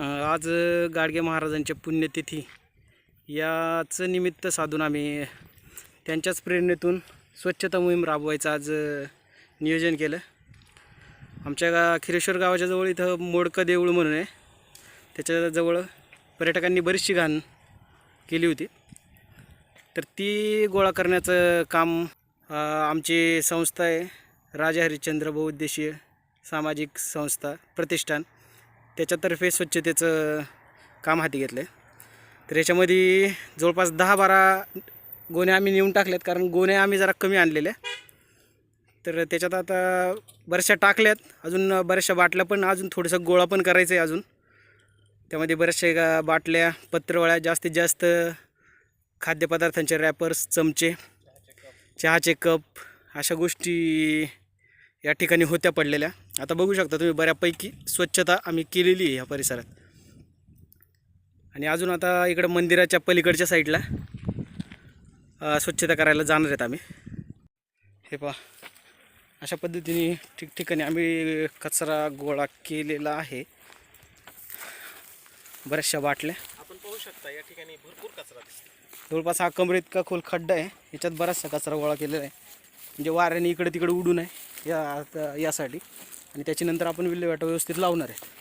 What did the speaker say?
आज गाडगे महाराजांच्या पुण्यतिथी. याचं निमित्त साधून आम्ही त्यांच्याच प्रेरणेतून स्वच्छता मोहीम राबवायचं आज नियोजन केलं. आमच्या गा खिरेश्वर गावाच्या जवळ इथं मोडकं देऊळ म्हणून आहे. त्याच्याजवळ पर्यटकांनी बरीचशी घाण केली होती. तर ती गोळा करण्याचं काम आमची संस्था आहे. राजा हरिश्चंद्र बहुउद्देशीय सामाजिक संस्था प्रतिष्ठान. त्याच्यातर्फे स्वच्छतेचं काम हाती घेतलं आहे तर याच्यामध्ये जवळपास दहा बारा गोण्या आम्ही नेऊन टाकल्यात कारण गोण्या आम्ही जरा कमी आणलेल्या तर त्याच्यात आता बऱ्याचशा टाकल्यात अजून बऱ्याचशा बाटल्या पण अजून थोडंसं गोळा पण करायचं आहे अजून. त्यामध्ये बऱ्याचशा बाटल्या पत्रवळ्या जास्तीत जास्त खाद्यपदार्थांचे रॅपर्स चमचे चहाचे कप अशा गोष्टी या ठिकाणी होत्या पडलेल्या. आता बघू शकता तुम्ही बऱ्यापैकी स्वच्छता आम्ही केलेली आहे ह्या परिसरात. आणि अजून आता इकडं मंदिराच्या पलीकडच्या साईडला स्वच्छता करायला जाणार आहेत आम्ही. हे पहा अशा पद्धतीने ठिकठिकाणी आम्ही कचरा गोळा केलेला आहे. बऱ्याचशा बाटल्या. आपण पाहू शकता या ठिकाणी भरपूर कचरा जवळपास हा कमरे इतका खोल खड्डा आहे याच्यात बराचसा कचरा गोळा केलेला आहे. म्हणजे वाऱ्याने इकडे तिकडे उडू नये या आता- यासाठी. आणि त्याच्यानंतर आपण विल्हेवाट व्यवस्थित लावणार आहे.